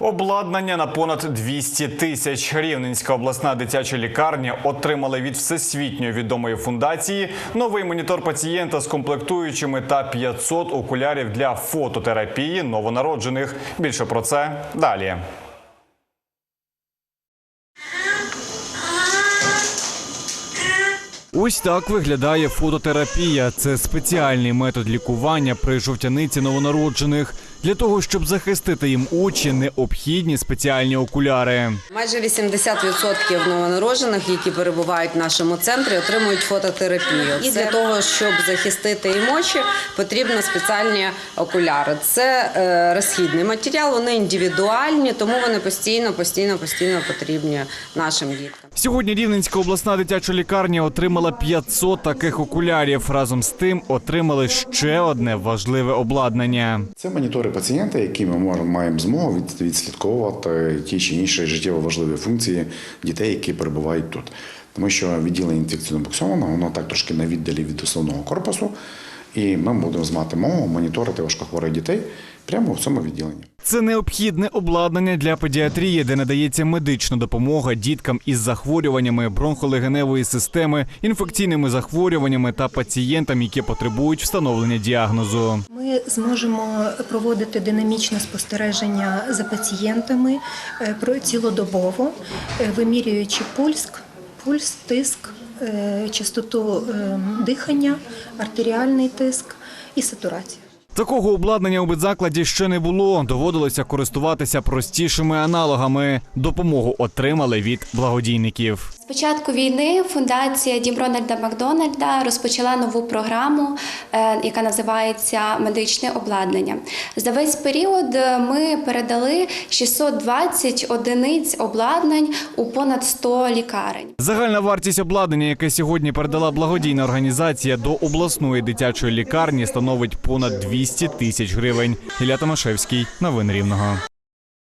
Обладнання на понад 200 тисяч. Рівненська обласна дитяча лікарня отримала від всесвітньо відомої фундації новий монітор пацієнта з комплектуючими та 500 окулярів для фототерапії новонароджених. Більше про це далі. Ось так виглядає фототерапія. Це спеціальний метод лікування при жовтяниці новонароджених. Для того щоб захистити їм очі, необхідні спеціальні окуляри. Майже 80% новонароджених, які перебувають в нашому центрі, отримують фототерапію. І для того, щоб захистити їм очі, потрібні спеціальні окуляри. Це е, розхідний матеріал, вони індивідуальні, тому вони постійно, постійно, постійно потрібні нашим діткам. Сьогодні Рівненська обласна дитяча лікарня отримала 500 таких окулярів. Разом з тим отримали ще одне важливе обладнання. Це монітори пацієнта, які ми маємо змогу відслідковувати ті чи інші життєво важливі функції дітей, які перебувають тут. Тому що відділення інфекційно буксовано, воно так трошки на віддалі від основного корпусу, і ми будемо мати мову моніторити важкохворих дітей прямо в цьому відділенні. Це необхідне обладнання для педіатрії, де надається медична допомога діткам із захворюваннями бронхолегеневої системи, інфекційними захворюваннями та пацієнтам, які потребують встановлення діагнозу. Ми зможемо проводити динамічне спостереження за пацієнтами е, про цілодобово, е, вимірюючи пульс, пульс, тиск, частоту е, дихання, артеріальний тиск і сатурацію. Такого обладнання у бедзакладі ще не було. Доводилося користуватися простішими аналогами. Допомогу отримали від благодійників. З початку війни фундація Дім Рональда Макдональда розпочала нову програму, е, яка називається Медичне обладнання. За весь період е, ми передали 620 одиниць обладнань у понад 100 лікарень. Загальна вартість обладнання, яке сьогодні передала благодійна організація до обласної дитячої лікарні, становить понад 200 тисяч гривень. Ілля Томашевський, новини Рівного.